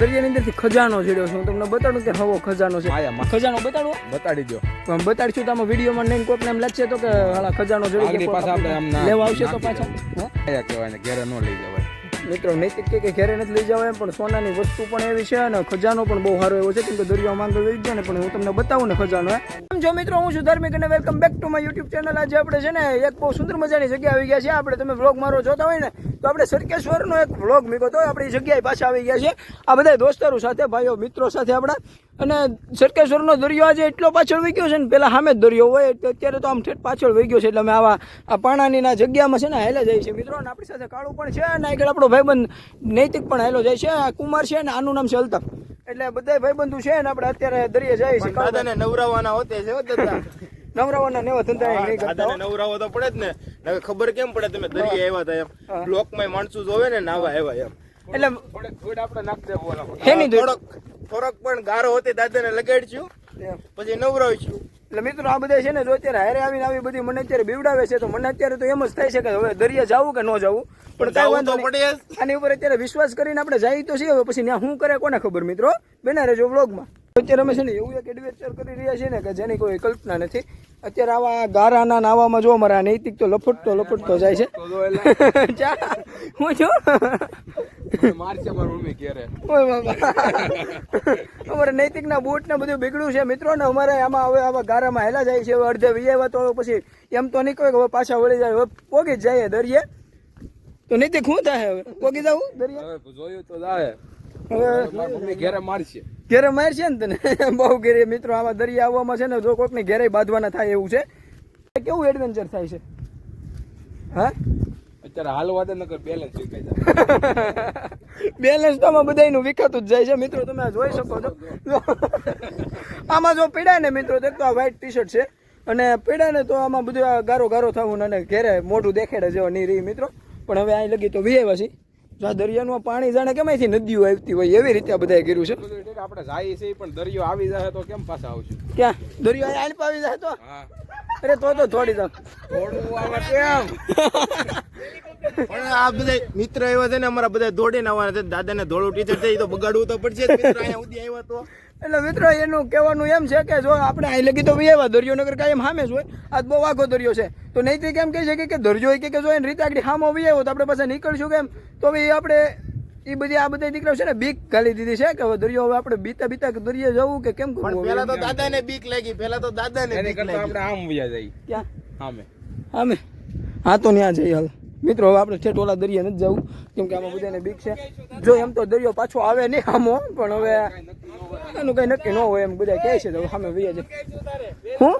દરિયાની અંદરથી ખજાનો છેડ્યો છે હું તમને બતાડું કે હવો ખજાનો છે. ખજાનો બતાડો? બતાડી દો પણ બતાડશું તો આમાં વિડીયોમાં નહીં કોઈકને એમ લાગશે તો કે હાલા ખજાનો જડી લેવા આવશે તો પાછા. કહેવાય ને ઘેરે ન લઈ જવાય. મિત્રો, નૈતિક કે ઘેરે નથી લઈ જવાય એમ, પણ સોનાની વસ્તુ પણ એવી છે અને ખજાનો પણ બહુ સારો એવો છે. કેમ કે દરિયા માંગલ લઈ ગયો ને, પણ હું તમને બતાવું ને ખજાનો કેમ મિત્રો? હું છું ધાર્મિક અને welcome back to my YouTube channel આજે આપણે છે ને એક બહુ સુંદર મજાની જગ્યા આવી ગયા છે આપણે તમે વ્લોગ મારો જોતા હોય ને, તો આપણે સરકેશ્વરનો એક વ્લોગ મૂક્યો તો આપણે જગ્યાએ પાછા આવી ગયા છે આ બધા દોસ્તારો સાથે, ભાઈઓ, મિત્રો સાથે આપણા અને સરકેશ્વરનો દરિયો આજે એટલો પાછળ વહી ગયો છે ને પેલા સામે જ દરિયો હોય તો અત્યારે તો આમ ઠેઠ પાછળ વહી ગયો છે એટલે અમે આવા આ પાણાની ના જગ્યામાં છે ને હેલા જાય છે. મિત્રો અને આપણી સાથે કાળું પણ છે અને આગળ આપણો ભાઈબંધ નૈતિક પણ હેલો જાય છે આ કુમાર છે ને આનું નામ છે અલ્તાફ. એટલે બધા ભાઈબંધુ છે ને આપણે અત્યારે દરિયે જાય છે. દાદાને નવરાવાના હોતે છે હો દાદા. નવરાવાના નેવા ધંધા નહીં કરતા નવરાવો તો પડે જ ને. હવે ખબર કેમ પડે તમે દરિયા આવ્યા હતા. એમ. બ્લોકમાં માણસો જોવે ને નાવા આવ્યા એમ. એટલે થોડેક થોડ આપણે નાખ દેવો ઓલા થોડોક થોડોક પણ ગારો હોતી દાદાને લગાડશું પછી નવરાવીશું એટલે મિત્રો આ બધા છે ને જો અત્યારે હારે આવીને આવી બધી મને અત્યારે બીવડાવે છે તો મને અત્યારે તો એમ જ થાય છે કે હવે દરિયા જવું કે ન જવું. પણ કાંઈ વાંધો. આની ઉપર અત્યારે વિશ્વાસ કરીને આપણે જઈએ તો છીએ. હવે પછી ત્યાં શું કરે કોને ખબર મિત્રો? બેના રહેજો વ્લોગમાં અત્યારે અમે છે ને એવું એક એડવેન્ચર કરી રહ્યા છીએ ને કે જેની કોઈ કલ્પના નથી. અત્યારે આવા ગારાના નાવામાં જો મારા નૈતિક તો લફટતો લફટતો જાય છે. હું જો અમારે નૈતિક નૈતિકના બૂટ ને બધું બગડ્યું છે. મિત્રો ને અમારે આમાં હવે આવા ગારામાં હેલા જાય છે. હવે અડધે વિયાવા તો પછી એમ તો નીકળે કે હવે પાછા વળી જાય. હવે પોગી જ જાય દરિયે. તો નૈતિક શું થાય હવે? પોગી જવું દરિયા? જોયું તો જાય. હવે ઘેરે મારશે. ઘેરે માર છે ને તને? બહુ ઘેરે મિત્રો આમાં દરિયા આવવામાં છે ને જો કોઈકને ઘેરે બાંધવાના થાય એવું છે કેવું એડવેન્ચર થાય છે? હા? અત્યારે હાલવા દે નકર બેલેન્સ શીખાઈ જાય. બેલેન્સ તો આમાં બધાયનું વિખાતું જ જાય છે. મિત્રો તમે આ જોઈ શકો છો. આમાં જો પીડાય ને મિત્રો તો એક તો આ વ્હાઈટ ટી શર્ટ છે. અને પીડાય ને તો આમાં બધું આ ગારો ગારો થવું અને ઘેરે મોઢું દેખાડે જેવો નહીં રહી મિત્રો. પણ હવે અહીં લગી તો વિયેવા છે જો આ દરિયાનું પાણી જાણે કેમાંથી નદીઓ આવતી હોય એવી રીતે આ બધાએ કર્યું છે? આપણે જાય છે પણ દરિયો આવી જાય તો કેમ પાછા આવશું? ક્યાં? દરિયો આલપ આવી જાય તો? અરે તો તો થોડી તો થોડું આવે કેમ? પણ આ બધા મિત્ર આવ્યા છે ને અમારા બધા દોડીને આવવાના છે. દાદાને ધોળું ટીચર છે એ તો બગાડવું તો પડશે મિત્ર અહીંયા સુધી આવ્યા તો. એટલે મિત્રો એનું કહેવાનું એમ છે કે જો આપણે અહીં લગી તો વિયેવા દરિયો નગર કાયમ સામે જ હોય. આજ બહુ વાઘો દરિયો છે. તો નૈતિક એમ કહે છે કે- કે દરિયો હોય કે કે જો એને રીતે આગળ સામો વિયેવો તો આપણે પાસે નીકળશું કેમ? તો ભાઈ આપણે એ બધી આ બધા દીકરાઓ છે ને બીક ખાલી દીધી છે કે હવે દરિયો હવે આપણે બીતા બીતા કે દરિયે જવું કે કેમ પણ કરવું પેલા તો દાદાને બીક લાગી પેલા તો દાદાને એની બીક લાગી. આપણે આમ વયા જઈએ ક્યાં? આમે આમે હા તો ત્યાં જઈ હાલ. મિત્રો, હવે આપણે ઠેઠ ઓલા દરિયા નથી જવું, કેમ કે આમાં બધાને બીક છે. જો એમ તો દરિયો પાછો આવે નહીં આમો, પણ હવે એનું કઈ નક્કી ન હોય એમ બધા કહે છે, તો સામે વૈયા છે હું?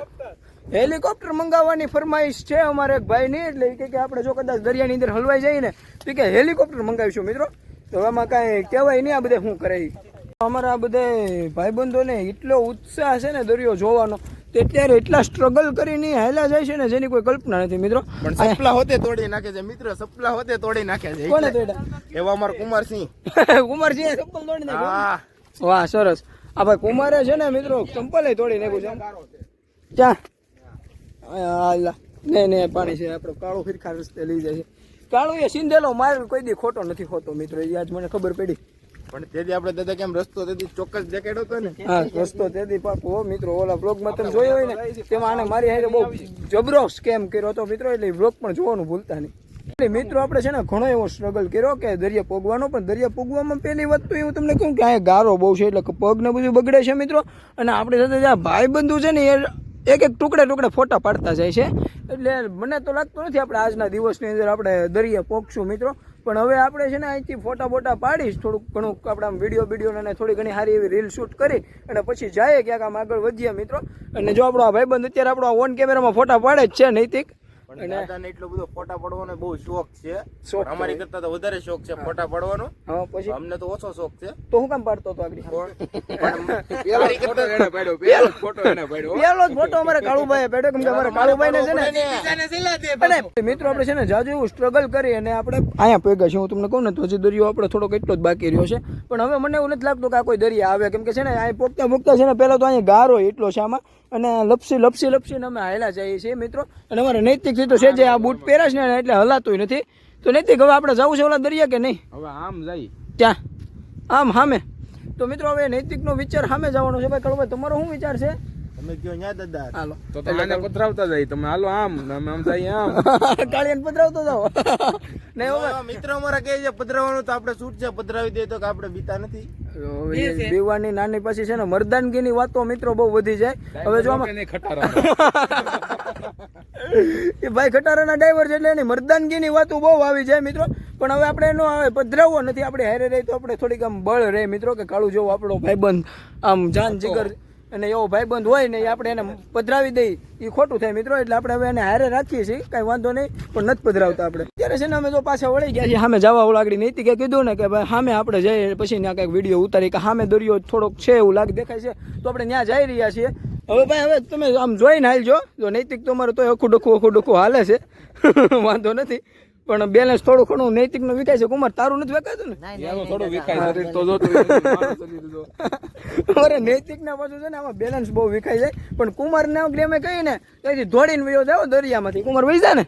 હેલિકોપ્ટર મંગાવવાની ફરમાઈશ છે અમારે એક ભાઈની, એટલે કે આપણે જો કદાચ દરિયાની અંદર હલવાઈ જઈએ ને, તો કે હેલિકોપ્ટર મંગાવીશું મિત્રો. તો આમાં કાંઈ કહેવાય નહીં આ બધા શું કરે. અમારા બધા ભાઈબંધોને એટલો ઉત્સાહ છે ને દરિયો જોવાનો અત્યારે એટલા સ્ટ્રગલ કરીને હેલા જાય છે ને જેની કોઈ કલ્પના નથી મિત્રો. પણ સપલા હોતે તોડી નાખે છે મિત્ર સપલા હોતે તોડી નાખે છે. કોને. તોડ્યા? એવા અમાર કુમારસિંહ. કુમારસિંહ ચંપલ તોડી નાખે હા. વાહ સરસ. આ ભાઈ કુમારે છે ને મિત્રો ચંપલે તોડી નાખ્યું છે ક્યાં. નહીં નહીં પાણી છે આપણો કાળો ફિરખા રસ્તે લઈ જાય છે. કાળો એ સિંધેલો માર કોઈ દી ખોટો નથી હોતો મિત્રો એ આજ મને ખબર પડી. પણ તેથી આપણે દાદા કેમ રસ્તો તેથી ચોક્કસ દેખાડો હતો ને? હા, રસ્તો તેથી પાકો મિત્રો, ઓલા બ્લોગમાં તમે જોયો હોય ને, તેમાં આને મારી હારે બહુ જબરો સ્કેમ કર્યો હતો મિત્રો, એટલે બ્લોગ પણ જોવાનું ભૂલતા નહીં. એટલે મિત્રો, આપણે છે ને ઘણો એવો સ્ટ્રગલ કર્યો કે દરિયા પોગવાનો, પણ દરિયા પોગવામાં પહેલી વાત તો એવું તમને કહું કે આ ગારો બહુ છે, એટલે પગ ને બધું બગડે છે મિત્રો, અને આપણી સાથે જે આ ભાઈબંધુ છે ને, એ એક એક ટુકડે ટુકડે ફોટા પાડતા જાય છે. એટલે મને તો લાગતું નથી આપણે આજના દિવસની અંદર આપણે દરિયા પોગશું મિત્રો પણ હવે આપણે છે ને અહીંથી ફોટા બોટા પાડીશ. થોડુંક ઘણું આપણા વીડિયો વીડિયો અને થોડી ઘણી સારી એવી રીલ શૂટ કરી અને પછી જાય ક્યાંક આમ આગળ વધીએ મિત્રો. અને જો આપણો આ ભાઈબંધ અત્યારે આપણો ઓન કેમેરામાં ફોટા પાડે જ છે નૈતિક. પણ દાદાને એટલો બધો ફોટા પડવાનો બહુ શોખ છે. શોખ અમારી કરતા તો વધારે શોખ છે ફોટા પડવાનો. હા પછી? અમને તો ઓછો શોખ છે. તો હું કામ પાડતો હતો આગળ? પેલો ફોટો એને પાડ્યો પેલો ફોટો એને પાડ્યો પેલો જ ફોટો અમારે કાળુભાઈએ પાડ્યો કેમ કે અમારે કાળુભાઈ ને છે ને અને મિત્રો આપણે છે ને જાજુ એવું સ્ટ્રગલ કરી અને આપણે અહીંયા ભેગા છે હું તમને કહું ને તો હજી દરિયો આપણે થોડોક એટલો જ બાકી રહ્યો છે. પણ હવે મને એવું નથી લાગતું કે આ કોઈ દરિયા આવે. કેમ કે છે ને અહીં પોકતા પોકતા છે ને પહેલાં તો અહીંયા ગારો એટલો છે આમાં. અને લપસી લપસી લપસીને અમે હાયલા જઈએ છીએ મિત્રો. અને અમારે નૈતિકથી તો છે જે આ બૂટ પહેરાશ ને એટલે હલાતું નથી. તો નૈતિક હવે આપણે જવું છે ઓલા દરિયા કે નહીં? હવે આમ જાય. ત્યાં આમ સામે તો મિત્રો હવે નૈતિકનો વિચાર સામે જવાનો છે. ભાઈ કળુભાઈ તમારો શું વિચાર છે? તમે કયો ન્યા દાદા? હાલો. તો તમે આને પધરાવતા જાય. તમે હાલો આમ અમે આમ જઈએ આમ. કાળિયાને પધરાવતો જાઓ. નહીં મિત્ર અમારા કહે છે પધરાવવાનું તો આપણે છૂટ છે પધરાવી દે તો કે આપણે બીતા નથી. દીવાની નાની પછી છે ને મરદાનગીની વાતો મિત્રો બહુ વધી જાય. હવે જો એ ભાઈ ખટારાના ડ્રાઈવર છે એટલે એની મર્દાનગીની વાતો બહુ આવી જાય મિત્રો. પણ હવે આપણે એનો હવે પધરાવવો નથી આપણે હારે રહી તો આપણે થોડીક આમ બળ રહે મિત્રો કે કાળું જેવો આપણો ભાઈબંધ આમ જાન જીગર અને એવો ભાઈબંધ હોય ને એ આપણે એને પધરાવી દઈએ એ ખોટું થાય મિત્રો, એટલે આપણે હવે એને હારે રાખીએ છીએ, કાંઈ વાંધો નહીં, પણ નથી પધરાવતા આપણે. ત્યારે છે ને અમે જો પાછા વળી ગયા છીએ, સામે જવા ઓલાગડી નહીં કે કીધું ને કે ભાઈ સામે આપણે જઈએ, પછી ત્યાં કંઈક વીડિયો ઉતારી કે સામે દરિયો થોડોક છે એવું લાગે, દેખાય છે. તો આપણે ત્યાં જઈ રહ્યા છીએ. હવે ભાઈ, હવે તમે આમ જોઈને હાલજો. જો નૈતિક તો અમારે તો અખું ડખું અખું ડખું હાલે છે. વાંધો નથી. પણ બેલેન્સ થોડું ઘણું નૈતિકનું વિકાય છે. કુમાર તારું નથી વેકાતું ને? થોડું વિખાય તો જો. અરે નૈતિક ના પાછું છે ને આમાં બેલેન્સ બહુ વિખાઈ જાય. પણ કુમાર ને અમે કહીએ ને ત્યાંથી દોડીને વયો જાવ દરિયામાંથી. કુમાર વહી જાય ને.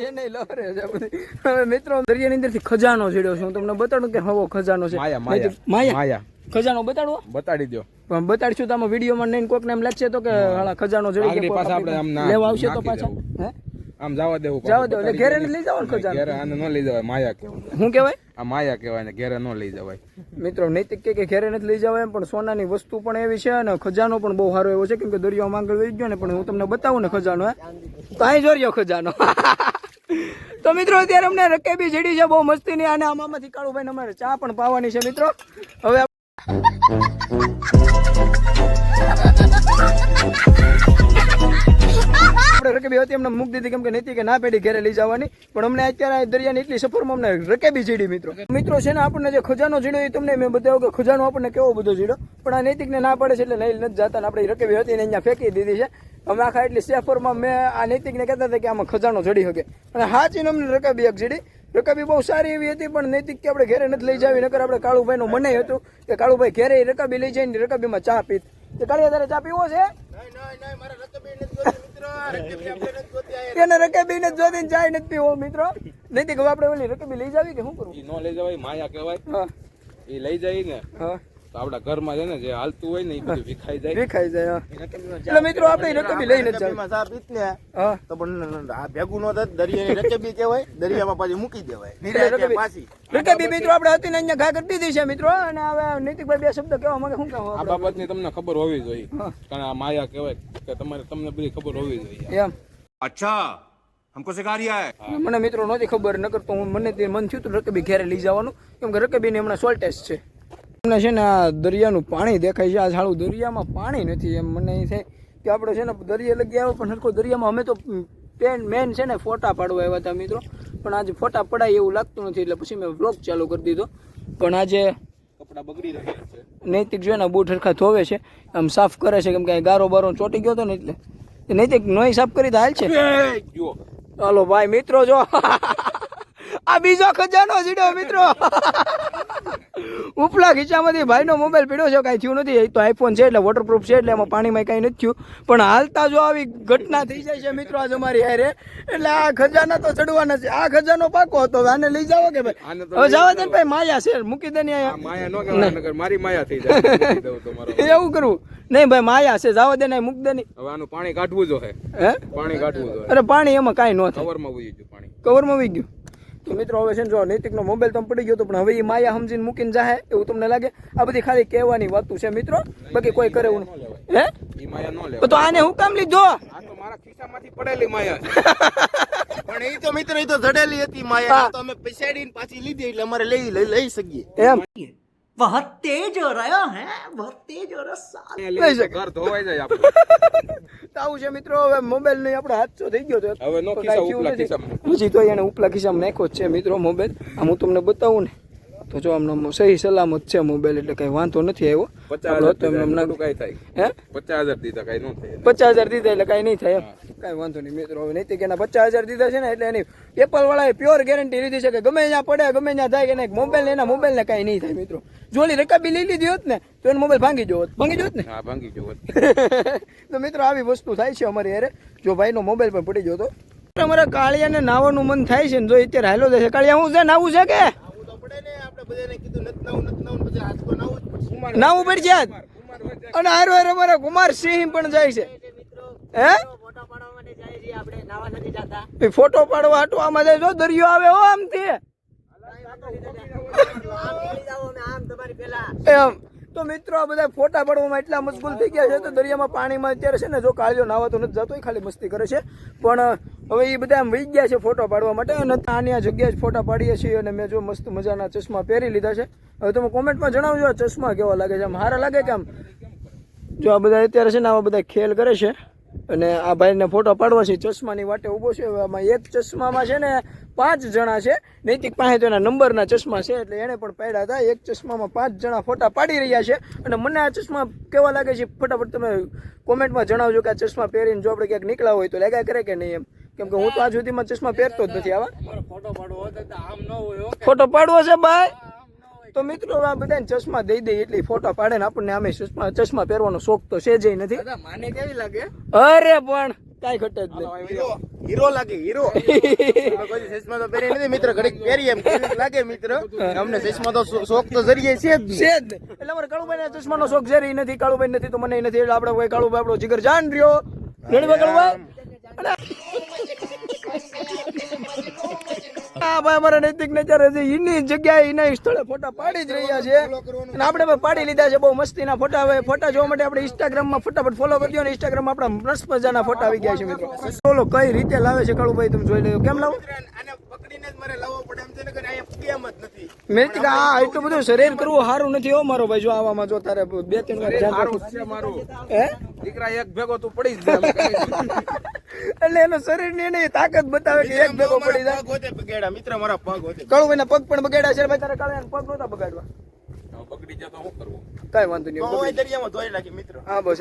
એ નહીં લહરે છે બધી. હવે મિત્રો દરિયાની અંદરથી ખજાનો છેડ્યો છે. હું તમને બતાડું કે હવો ખજાનો છે. માયા માયા માયા. માયા. ખજાનો બતાડવો બતાડી દો બતાડશું તો આમાં વિડીયોમાં નહીં કોઈકને એમ લાગશે તો કે હાલા ખજાનો જડી ગયો, પાછા આપણે આમ ના- લેવા આવશે તો પાછા? હે? આમ જવા દેવું જવા દેવું એટલે ઘેરે લઈ જવાનો ખજાનો? ઘેરે આને ન લઈ જવાય માયા કહેવાય. શું કહેવાય? આ માયા કહેવાય ને ઘેરે ન લઈ જવાય. મિત્રો નૈતિક કે કે ઘેરે નથી લઈ જવાય પણ સોનાની વસ્તુ પણ એવી છે અને ખજાનો પણ બહુ સારો એવો છે. કેમ કે દરિયામાં માંગલ વહી ગયો ને પણ હું તમને બતાવું ને ખજાનો હે? તો અહીં જોર્યો ખજાનો. તો મિત્રો અત્યારે અમને રકેબી જેડી છે બહુ મસ્તીની અને આમાંથી કાળુભાઈ અમારે ચા પણ પાવાની છે મિત્રો. હવે આપણે રકેબી હતી, એમને મૂકી દીધી કેમ કે નૈતિકે ના પેઢી ઘરે લઈ જવાની. પણ અમને અત્યારે દરિયાની એટલી સફરમાં અમને રકેબી ચીડી મિત્રો. મિત્રો છે ને, આપણને જે ખજાનો ચીડ્યો એ તમને મેં બતાવ્યો કે ખજાનો આપણને કેવો બધો ચીડ્યો પણ આ નૈતિકને ના પડે છે એટલે નહીં નથી જતા આપણે રકેબી હતી ને અહીંયા ફેંકી દીધી છે. અમે આખા એટલી સેફરમાં મેં આ નૈતિકને કહેતા હતા કે આમાં ખજાનો ચડી શકે અને હાચીને અમને રકેબી એક ચીડી રકાબી બહુ સારી એવી હતી પણ નૈતિક કે આપણે ઘરે નથી લઈ જાવી નકર આપણે કાળુભાઈનું મને હતું કે કાળુભાઈ ઘરે રકાબી લઈ જઈને રકાબીમાં ચા પીત. તે કાળિયા તારે ચા પીવો છે? મારા રકબી નથી જોતી રકબી નથી એને ને પીવો મિત્રો. નૈતિક હવે આપણે ઓલી રકાબી લઈ જાવી કે શું કરવું? ન લઈ જવાય માયા કહેવાય. એ લઈ જાય ને હા. આપડા આપણા ઘરમાં છે ને જે હાલતું હોય ને એ બધું વિખાઈ જાય. વિખાઈ જાય એટલે મિત્રો આપણે રકબી લઈને જ જાય સાપ પીતને તો પણ આ ભેગું નો થાય દરિયાની રકબી કહેવાય દરિયામાં પાછી મૂકી દેવાય. પાછી. રકબી મિત્રો આપણે હતી ને અહીંયા ઘા દીધી છે મિત્રો અને હવે નૈતિકભાઈ બે શબ્દ કહેવા માંગે શું કહેવા આ બાબતની તમને ખબર હોવી જોઈએ. કારણ આ માયા કહેવાય કે તમારે તમને બધી ખબર હોવી જોઈએ. એમ. અચ્છા હમકો સિખા રહ્યા હે. મને મિત્રો નહોતી ખબર નકર તો હું મને મન થયું તો રકબી ઘેરે લઈ જવાનું. કેમ કે રકબી ને હમણાં શોર્ટેજ છે. અમને છે ને આ દરિયાનું પાણી દેખાય છે આ સારું દરિયામાં પાણી નથી એમ મને એ થાય કે આપણે છે ને દરિયા લગી આવ્યો પણ સરખો દરિયામાં અમે તો પેન મેન છે ને ફોટા પાડવા આવ્યા હતા મિત્રો. પણ આજે ફોટા પડાય એવું લાગતું નથી એટલે પછી મેં વ્લોગ ચાલુ કરી દીધો. પણ આજે કપડાં બગડી રહ્યા છે. નૈતિક જોઈએ ને બૂટ સરખા ધોવે છે આમ સાફ કરે છે કેમ કે ગારો બારો ચોટી ગયો હતો ને એટલે. નૈતિક નોઈ સાફ કરી તો હાલ છે. હાલો ચાલો ભાઈ મિત્રો જો. આ બીજો ખજાનો સીડો મિત્રો. ઉપલા ખીચામાંથી ભાઈનો મોબાઈલ પીડ્યો છે કાંઈ થયું નથી. એ તો આઈફોન છે એટલે વોટરપ્રૂફ છે એટલે એમાં પાણીમાં કાંઈ નથી થયું. પણ હાલતા જો આવી ઘટના થઈ જાય છે મિત્રો આજ અમારી હારે. એટલે આ ખજાના તો ચડવાના છે. આ ખજાનો પાકો હતો આને લઈ જાવ કે ભાઈ? હવે લઈ દે ભાઈ માયા છે. મૂકી દે ને અહીંયા. નો મારી માયા થઈ જાય. એવું કરવું નહીં ભાઈ માયા છે. જાવ દે ને મૂક દે નહીં હવે આનું પાણી કાઢવું જો હે? પાણી કાઢવું જો અરે પાણી એમાં કાંઈ ન થાય. કવરમાં ઉઈ ગયું પાણી. કવરમાં આવી ગયું. તો મિત્રો હવે છે ને જો નૈતિકનો મોબાઈલ તો પડી ગયો હતો પણ હવે એ માયા સમજીને મૂકીને જાહે એવું તમને લાગે? આ બધી ખાલી કહેવાની વાતું છે મિત્રો. બાકી કોઈ કરે એવું હે? ઈ માયા ન તો આને હું કામ લીધો? આ તો મારા ખિસ્સામાંથી પડેલી માયા પણ એ તો મિત્ર એ તો જડેલી હતી માયા. તો અમે પછાડીને પાછી લીધી એટલે અમારે લઈ લઈ લઈ શકીએ. એમ. बहुत तेज हो रहा है बहुत તેજ हो रहा साल અહીંયા લીધી તો ઘર ધોવાઈ જાય આપણું તો આવું છે મિત્રો હવે મોબાઈલ નહીં આપણે હાથસો થઈ ગયો તો હવે નો તો ખિસ્સા કાંઈ થયું ઉપલા નથી. ખિસ્સામાં હજી તો એને ઉપલા ખિસ્સામાં નાખ્યો જ છે મિત્રો મોબાઈલ આમ હું તમને બતાવું ને તો જો અમને સહી સલામત છે મોબાઈલ એટલે કઈ વાંધો નથી આવ્યો. પચાસ હજાર દીધા કાંઈ થાય. હે? પચાસ હજાર દીધા કાંઈ ન થાય. પચાસ હજાર દીધા એટલે કાંઈ નહીં થાય એમ. કાંઈ વાંધો નહીં મિત્રો. હવે નહીં એના પચાસ હજાર દીધા છે ને એટલે એની એપલ વાળાએ પ્યોર ગેરંટી લીધી છે કે ગમે ત્યાં પડે ગમે ત્યાં થાય કે નહીં મોબાઈલ એના મોબાઈલ ને કાંઈ નહીં થાય મિત્રો. જો ઓલી રકાબી લઈ લીધી હોત ને તો એનો મોબાઈલ ભાંગી જવો હોત. ભાંગી ગયો ને? હા ભાંગી ગયો હોત. તો મિત્રો આવી વસ્તુ થાય છે અમારી યારે જો ભાઈનો મોબાઈલ પણ પડી ગયો તો. અમારે કાળિયાને નાવાનું મન થાય છે ને જો અત્યારે હાલો છે. કાળિયા હું છે નાવું છે કે? પડે ને આપણે બધાને કીધું નથી નાવું નથી નાવું. પછી આજ તો નાવું જ નાવું પડશે અને હારો હારો અમારા કુમાર સિંહ પણ જાય છે. હે? ફોટો પાડવા માટે જાય છે આપણે નાવા નથી જતા. ફોટો પાડવા હાટુ આમાં જાય જો દરિયો આવે હો આમથી. આમ નીકળી જાઓ અમે આમ તમારી પેલા. એમ. તો મિત્રો બધા ફોટા પાડવામાં એટલા મશગુલ થઈ ગયા છે તો દરિયામાં પાણીમાં અત્યારે છે ને જો કાળજો નાવા તો નથી જતો ખાલી મસ્તી કરે છે. પણ હવે એ બધા આમ વહી ગયા છે ફોટો પાડવા માટે અને આની આ જગ્યાએ જ ફોટા પાડીએ છીએ અને મેં જો મસ્ત મજાના ચશ્મા પહેરી લીધા છે. હવે તમે કોમેન્ટમાં જણાવજો આ ચશ્મા કેવા લાગે છે. આમ સારા લાગે કે આમ? જો આ બધા અત્યારે છે ને આવા બધા ખેલ કરે છે. અને આ ભાઈને ફોટો પાડવા છે ચશ્માની વાટે ઊભો છે. આમાં એક ચશ્મામાં છે ને પાંચ જણા છે. નૈતિક પાસે તો એના નંબરના ચશ્મા છે એટલે એણે પણ પાડ્યા હતા. એક ચશ્મામાં પાંચ જણા ફોટા પાડી રહ્યા છે. અને મને આ ચશ્મા કેવા લાગે છે ફટાફટ તમે કોમેન્ટમાં જણાવજો કે આ ચશ્મા પહેરીને જો આપણે ક્યાંક નીકળ્યા હોય તો લાગ્યા કરે કે નહીં એમ? કેમ કે હું તો આજ સુધીમાં ચશ્મા પહેરતો જ નથી આવા. ફોટો પાડવો હોય આમ ન હોય ફોટો પાડવો છે ભાઈ? તો મિત્રો આ બધાને ચશ્મા દઈ દઈ એટલી ફોટો પાડે ને આપણને આમે ચશ્મા ચશ્મા પહેરવાનો શોખ તો છે જ નથી. મને કેવી લાગે? અરે પણ કાંઈ ઘટે જ નહીં હીરો. લાગે હીરો. ચશ્મા તો પહેરી નથી. મિત્ર ઘડીક પહેરીએ એમ. લાગે મિત્ર? અમને ચશ્મા તો શોખ તો જરીએ છે જ છે જ એટલે અમારે કાળુભાઈ ચશ્માનો શોખ છે ઈ નથી કાળુભાઈ નથી તો મને નથી. એટલે આપણે કોઈ કાળુભાઈ આપણો જીગર જાન રહ્યો. રેડી કાળુભાઈ? હા ભાઈ અમારા નૈતિક ને છે એની જગ્યાએ એના સ્થળે ફોટા પાડી જ રહ્યા છે. અને આપણે પણ પાડી લીધા છે બહુ મસ્તીના ફોટા. હવે ફોટા જોવા માટે આપણે ઇન્સ્ટાગ્રામમાં ફટાફટ ફોલો કરી દો અને ઇન્સ્ટાગ્રામમાં આપણા મસ્ત મજાના ફોટા આવી ગયા છે મિત્રો. બોલો કઈ રીતે લાવે છે કાળુભાઈ તમે જોઈ લેજો કેમ લાવો? મેં આ એટલું બધું શરીર કરવું સારું નથી હો મારો ભાઈ જો આવામાં જો તારે બે ત્રણ વાર ધ્યાન રાખવું હે? દીકરા એક ભેગો તું પડી જ. એટલે એનું શરીરની તાકાત બતાવે કે એક ભેગો પડી જાય. પગ હોતે બગેડા મિત્ર મારા પગ હોતે. કાળુભાઈ ના પગ પણ બગાડ્યા છે ભાઈ તારા કાળા પગ નહોતા બગાડવા. બગડી જાય તો હું કરવું? કઈ વાંધો નહીં હું દરિયામાં ધોઈ નાખી મિત્ર. હા, બસ.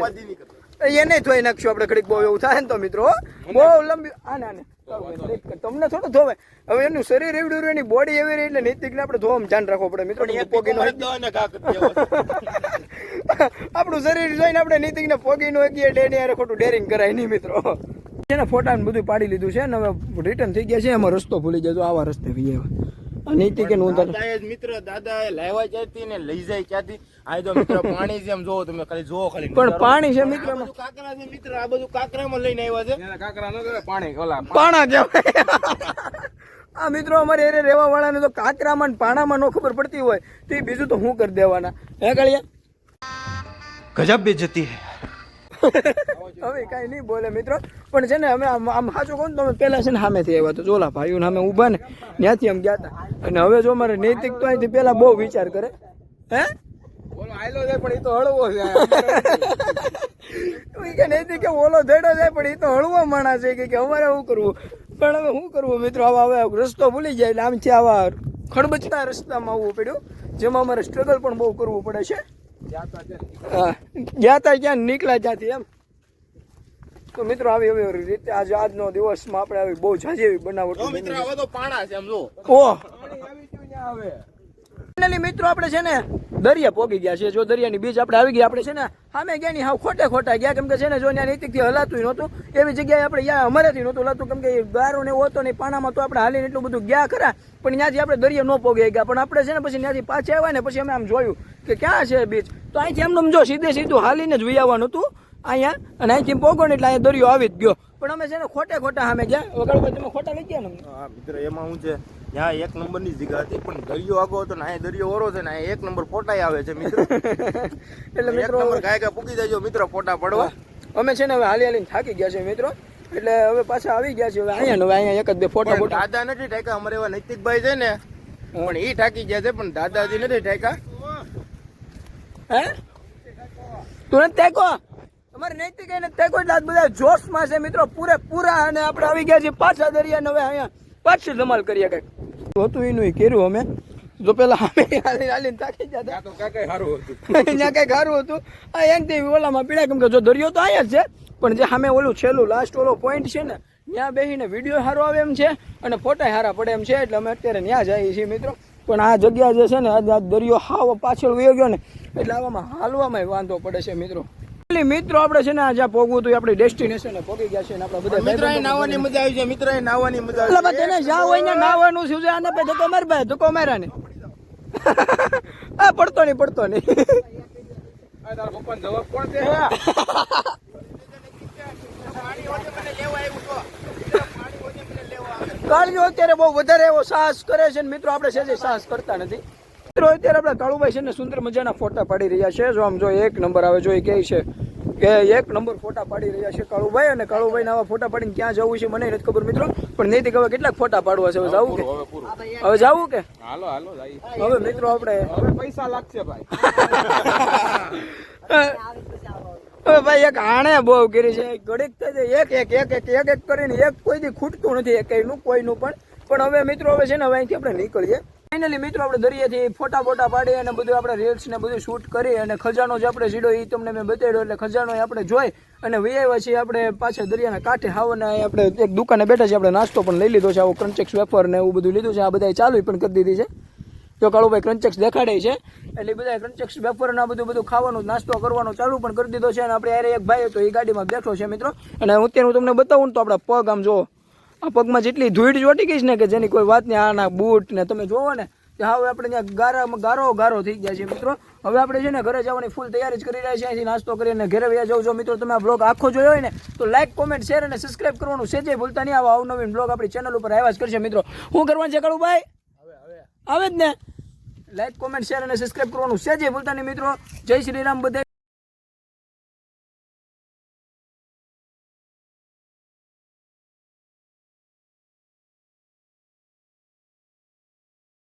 એને ધોઈ નાખશું આપણે ઘડીક બહુ એવું થાય ને તો મિત્રો બહુ લંબી આ ના કાળુભાઈ, તમને થોડું ધોવાય હવે એનું શરીર એવડું રહ્યું એની બોડી એવી રહી એટલે નૈતિક ને આપણે ધોવામાં ધ્યાન રાખવું પડે. મિત્રો પોગી નો. આપણું શરીર જોઈને આપણે નીતિક ને પોગી નો એટલે એની ખોટું ડેરિંગ કરાય નહીં મિત્રો. છે ને ફોટા બધું પાડી લીધું છે ને હવે રિટર્ન થઈ ગયા છે. એમાં રસ્તો ભૂલી જજો આવા રસ્તે ભી એવા. નૈતિકનું મિત્ર દાદા એ લાવ્યા ક્યાંથી ને લઈ જાય ક્યાંથી? આ તો મિત્ર પાણી જેમ જોવો તમે ખાલી જોવો ખાલી. પણ પાણી છે મિત્ર કાકરા છે મિત્ર આ બધું કાકરામાં લઈને આવ્યા છે. કાકરા ન કરે પાણી ઓલા પાણા. કેવાય આ મિત્રો અમારે એરે રહેવા વાળાને તો કાકરામાં પાણામાં ન ખબર પડતી હોય તે બીજું તો હું કરી દેવાના. હે કાળિયા? ગજબ બેજતી હે. હવે કઈ નહીં બોલે મિત્રો. પણ છે ને અમે આમ સાચું કહું તો અમે પહેલા છે ને સામેથી આવ્યા તો ચોલા ભાઈઓ સામે ઊભા ને ત્યાંથી આમ ગયા હતા. અને હવે જો અમારે નૈતિક તો અહીંથી પહેલા બહુ વિચાર કરે. હે? બોલો આયલો જાય પણ એ તો હળવો છે. કે નૈતિક કે ઓલો ધેડો જાય પણ એ તો હળવો માણસ છે. કે કે અમારે શું કરવું? પણ હવે શું કરવું મિત્રો? આવા હવે રસ્તો ભૂલી જાય એટલે આમથી આવા ખડબચતા રસ્તામાં આવવું પડ્યું. જેમાં અમારે સ્ટ્રગલ પણ બહુ કરવું પડે છે. ગયા તા ક્યાં? નીકળ્યા ત્યાંથી એમ. તો મિત્રો આવી હવે રીતે આજે આજનો દિવસમાં આપણે આવી બહુ જાજી એવી બનાવટ મિત્રો હવે તો પાણા છે એમ જો. ઓહ. ફાઇનલી મિત્રો, આપણે છે ને દરિયા પોગી ગયા છે જો દરિયાની બીચ આપણે આવી ગયા આપણે છે ને સામે ગયા ની હાવ ખોટે ખોટા ગયા. કેમ કે છે ને જો ત્યાં નૈતિકથી હલાતું નહોતું, એવી જગ્યાએ આપણે ગયા અમારેથી નહોતું હલાતું. કેમ કે ગારો ને ઓતો ને પાણામાં તો આપણે હાલીને એટલું બધું ગયા ખરા, પણ ત્યાંથી આપણે દરિયા ન પોગી ગયા પણ આપણે છે ને પછી ત્યાંથી પાછા આવ્યા ને પછી અમે આમ જોયું કે ક્યાં છે બીચ. તો અહીંથી એમને જો સીધે સીધું હાલીને જ વહી આવવાનું હતું અહીંયા, અને અહીંથી પોગો ને એટલે અહીંયા દરિયો આવી જ ગયો. પણ અમે છે ને ખોટે ખોટા સામે ગયા. વગાડવા ખોટા લઈ ગયા ને? મિત્ર, એમાં હું છે ત્યાં એક નંબરની જગ્યા હતી પણ દરિયો આગો હતો ને અહીંયા દરિયો ઓરો છે ને અહીંયા એક નંબર ફોટા આવે છે મિત્ર. એટલે એક મિત્રો નંબર ગાય ગાય પૂકી જાય મિત્રો ફોટા પડવા. અમે છે ને હવે હાલી હાલીને થાકી ગયા છે મિત્રો. એટલે હવે પાછા આવી ગયા છે હવે અહીંયા ને હવે અહીંયા એક જ બે ફોટા ફોટા દાદા નથી ઠાકા અમારે એવા નૈતિકભાઈ છે ને પણ એ ઠાકી ગયા છે પણ દાદાજી નથી ઠાકા હે? તું નથી તેકો અમારે નૈતિક એને તેકો એટલે બધા જોશમાં છે મિત્રો. પૂરે પૂરા અને આપણે આવી ગયા છીએ પાછા દરિયા ને હવે અહીંયા. પાછી ધમાલ કરીએ કંઈક. હતું એનું એ કર્યું અમે. જો પેલા અમે હાલી હાલીને થાકી જતા ત્યાં તો કાંઈ સારું હતું. અહીંયા કઈ સારું હતું. આ એનથી ઓલામાં પીડા કેમ કે જો દરિયો તો અહીંયા જ છે પણ જે સામે ઓલું છેલ્લું લાસ્ટ ઓલો પોઈન્ટ છે ને ત્યાં બેસીને વીડિયો સારો આવે એમ છે અને ફોટા સારા પડે એમ છે એટલે અમે અત્યારે ત્યાં જઈએ છીએ મિત્રો. પણ આ જગ્યા જે છે ને આ દરિયો હાવ પાછળ વયો ગયો ને એટલે આવામાં હાલવામાં વાંધો પડે છે મિત્રો. મિત્રો આપણે છે ને આજે પોગવું હતું આપણી ડેસ્ટિનેશન પોગી ગયા છે ને આપણે બધા મિત્ર નાવાની મજા આવી છે મિત્ર નાવાની મજા એટલે બધા તેને જ્યાં હોય ને નાવાનું શું છે આને ભાઈ ધક્કો માર ભાઈ ધક્કો માર્યા ને. આ પડતો નહીં પડતો નહીં. તારા પપ્પાને જવાબ કોણ દે કાળજો અત્યારે બહુ વધારે એવો સાહસ કરે છે ને મિત્રો આપણે સહેજે સાહસ કરતા નથી. મિત્રો અત્યારે આપણે કાળુભાઈ છે ને સુંદર મજાના ફોટા પાડી રહ્યા છે. જો આમ જો એક નંબર આવે જો એ કહે છે કે એક નંબર ફોટા પાડી રહ્યા છે કાળુભાઈ અને કાળુભાઈ આવા ફોટા પાડીને ક્યાં જવું છે મને નથી ખબર મિત્રો. પણ નહીં ખબર કેટલાક ફોટા પાડવા છે હવે જવું કે? હવે જવું કે? હાલો હાલો હવે મિત્રો આપણે હવે પૈસા લાગશે ભાઈ. હવે ભાઈ એક આણે બહુ કરી છે ઘડીક થઈ જાય એક એક એક એક એક એક કરીને એક કોઈ દી ખૂટતું નથી એકનું કોઈનું પણ. પણ હવે મિત્રો હવે છે ને હવે અહીંથી આપણે નીકળીએ. ફાઇનલી મિત્રો, આપણે દરિયાથી ફોટા ફોટા પાડી અને બધું આપણે રીલ્સ ને બધું શૂટ કરી અને ખજાનો જે આપણે સીડો એ તમને મેં બતાવ્યો એટલે ખજાનો આપણે જોઈ અને વૈયા છીએ આપણે પાછળ દરિયાના કાંઠે. હાવ અને આપણે એક દુકાને બેઠા છીએ, આપણે નાસ્તો પણ લઈ લીધો છે, આવો ક્રંચેક્સ વેફર ને એવું બધું લીધું છે, આ બધા ચાલુ પણ કરી દીધી છે. જો કાળુભાઈ ક્રંચેક્સ દેખાડે છે, એટલે બધા ક્રંચેક્સ વેફર ને બધું બધું ખાવાનું, નાસ્તો કરવાનો ચાલુ પણ કરી દીધો છે અને આપણે યારે એક ભાઈ હતો એ ગાડીમાં બેઠો છે, મિત્રો. અને અત્યારે હું તમને બતાવું તો આપણા પગ આમ જો આ પગમાં જેટલી ધૂળ ચોટી ગઈ છે ને કે જેની કોઈ વાત નહીં આના બૂટ ને તમે જોવો ને કે હવે આપણે ત્યાં ગારામાં ગારો ગારો થઈ ગયા છે મિત્રો. હવે આપણે છે ને ઘરે જવાની ફૂલ તૈયારી જ કરી રહ્યા છીએ. અહીંથી નાસ્તો કરીને ઘરે વ્યા જાવ જો મિત્રો તમે આ બ્લોગ આખો જોયો હોય ને તો like comment share and subscribe કરવાનું સેજે ભૂલતા નહીં આવા અવનવીન બ્લોગ આપણી ચેનલ ઉપર આવ્યા જ કરશે મિત્રો. હું કરવાનું છે કાળુભાઈ? આવે જ ને? Like comment share and subscribe કરવાનું સેજે ભૂલતા નહીં મિત્રો. જય શ્રી રામ બધે